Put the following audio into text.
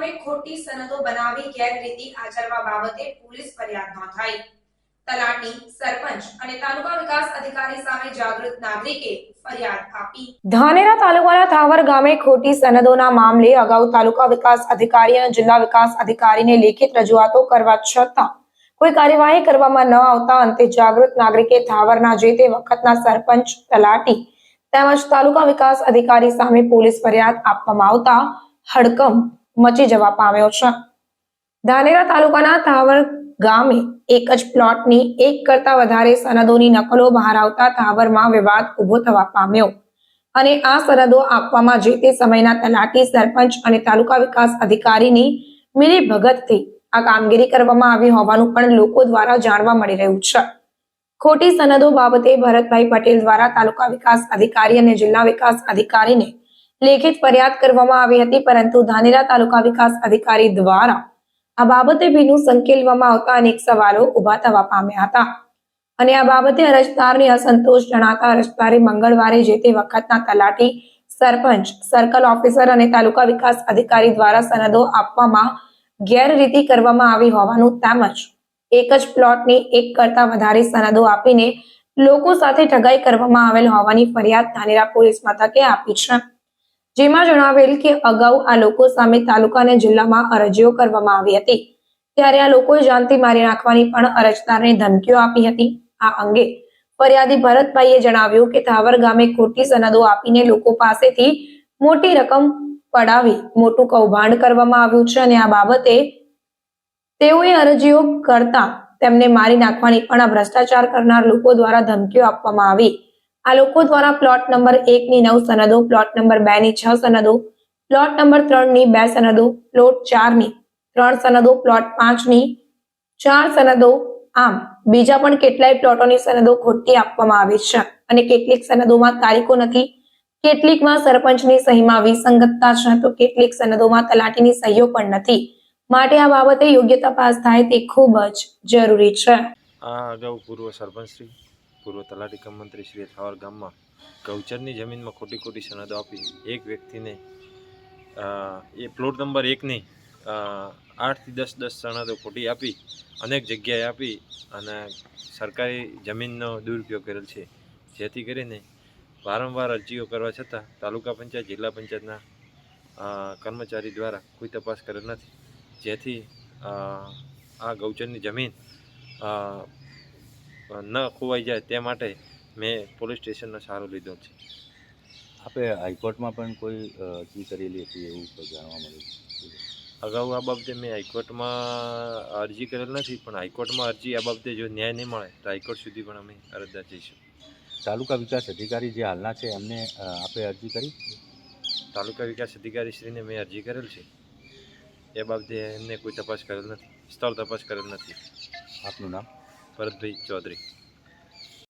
ગામે ખોટી સનદો બનાવી ગેરરીતિ આચરવા બાબતે પોલીસ ફરિયાદ નોંધાઈ. તલાટી, સરપંચ અને તાલુકા વિકાસ અધિકારી સામે જાગૃત નાગરિકે ધાનેરા તાલુકાના થાવર ગામે ખોટી સનદોના મામલે અગાઉ તાલુકા વિકાસ અધિકારી અને જિલ્લા વિકાસ અધિકારીને લેખિત રજૂઆતો કરવા છતાં કોઈ કાર્યવાહી કરવામાં ન આવતા અંતે જાગૃત નાગરિકે થાવરના જે તે વખતના સરપંચ, તલાટી તેમજ તાલુકા વિકાસ અધિકારી સામે પોલીસ ફરિયાદ આપવામાં આવતા હડકંપ મચી જવા પામ્યો છે. ધાનેરા તાલુકાના થાવર ગામે એક જ પ્લોટની એક કરતા વધારે સનદોની નકલો બહાર આવતા થાવરમાં વિવાદ ઊભો થવા પામ્યો અને આ સરહદો આપવામાં જે તે સમયના તલાટી સરપંચ અને તાલુકા વિકાસ અધિકારીની મિલી ભગતથી આ કામગીરી કરવામાં આવી હોવાનું પણ લોકો દ્વારા જાણવા મળી રહ્યું છે. ખોટી સનદો બાબતે ભરતભાઈ પટેલ દ્વારા તાલુકા વિકાસ અધિકારી અને જિલ્લા વિકાસ અધિકારીને લેખિત ફરિયાદ કરવામાં આવી હતી, પરંતુ ધાનેરા તાલુકા વિકાસ અધિકારી દ્વારા આ બાબતે ભીનું સંકેલવામાં આવતા અનેક સવાલો ઊભા થવા પામ્યા હતા. અને આ બાબતે અરજદારને અસંતોષ જણાતા અરજદારે મંગળવારે જે તે વખતના તલાટી સરપંચ, સર્કલ ઓફિસર અને તાલુકા વિકાસ અધિકારી દ્વારા સનદો આપવામાં ગેરરીતિ કરવામાં આવી હોવાનું તેમજ એક જ પ્લોટની એક કરતા વધારે સનદો આપીને લોકો સાથે ઠગાઈ કરવામાં આવેલ હોવાની ફરિયાદ ધાનેરા પોલીસ મથકે આપી છે. જેમાં જણાવેલ કે અગાઉ આ લોકો સામે તાલુકા અને જિલ્લામાં અરજીઓ કરવામાં આવી હતી. ત્યારે આ લોકોએ જાનથી મારી નાખવાની પણ અરજદારને ધમકીઓ આપી હતી. આ અંગે ફરિયાદી ભરતભાઈએ જણાવ્યું કે થાવર ગામે ખોટી સનદો આપીને લોકો પાસેથી મોટી રકમ પડાવી મોટું કૌભાંડ કરવામાં આવ્યું છે અને આ બાબતે તેઓએ અરજીઓ કરતા તેમને મારી નાખવાની પણ આ ભ્રષ્ટાચાર કરનાર લોકો દ્વારા ધમકીઓ આપવામાં આવી. આ લોકો દ્વારા પ્લોટ નંબર એક ની નવ સનદો, પ્લોટ નંબર બે ની છ સનદો, પ્લોટ નંબર ત્રણની બે સનદો, પ્લોટ ચારની ત્રણ સનદો, પ્લોટ પાંચની ચાર સનદો. આમ, બીજા પણ કેટલાય પ્લોટોની સનદો ખોટી આપવામાં આવી છે અને કેટલીક સનદોમાં તારીખો નથી. કેટલીકમાં સરપંચની સહીમાં વિસંગતતા છે તો કેટલીક સનદોમાં તલાટીની સહીઓ પણ નથી. માટે આ બાબતે યોગ્ય તપાસ થાય તે ખૂબ જ જરૂરી છે. આ અગાઉ પૂર્વ સરપંચશ્રી પૂર્વ તલાટી કમ મંત્રી શ્રી થાવર ગામમાં ગૌચરની જમીનમાં ખોટી ખોટી સનદો આપી. એક વ્યક્તિને એ પ્લોટ નંબર એકની આઠથી દસ દસ સનદો ખોટી આપી, અનેક જગ્યાએ આપી અને સરકારી જમીનનો દુરુપયોગ કરેલ છે. જેથી કરીને વારંવાર અરજીઓ કરવા છતાં તાલુકા પંચાયત, જિલ્લા પંચાયતના કર્મચારી દ્વારા કોઈ તપાસ કરેલ નથી. જેથી આ ગૌચરની જમીન ન ખોવાઈ જાય તે માટે મેં પોલીસ સ્ટેશનનો સહારો લીધો છે. આપે હાઈકોર્ટમાં પણ કોઈ અરજી કરેલી હતી એવું જાણવા મળ્યું? અગાઉ આ બાબતે મેં હાઈકોર્ટમાં અરજી કરેલ નથી પણ હાઈકોર્ટમાં અરજી આ બાબતે જો ન્યાય નહીં મળે તો હાઈકોર્ટ સુધી પણ અમે અરજદાર જઈશું. તાલુકા વિકાસ અધિકારી જે હાલના છે એમને આપણે આપે અરજી કરી? તાલુકા વિકાસ અધિકારી શ્રીને મેં અરજી કરેલ છે. એ બાબતે એમને કોઈ તપાસ કરેલ નથી સ્થળ તપાસ કરેલ નથી. આપનું નામ? ભરતભાઈ ચૌધરી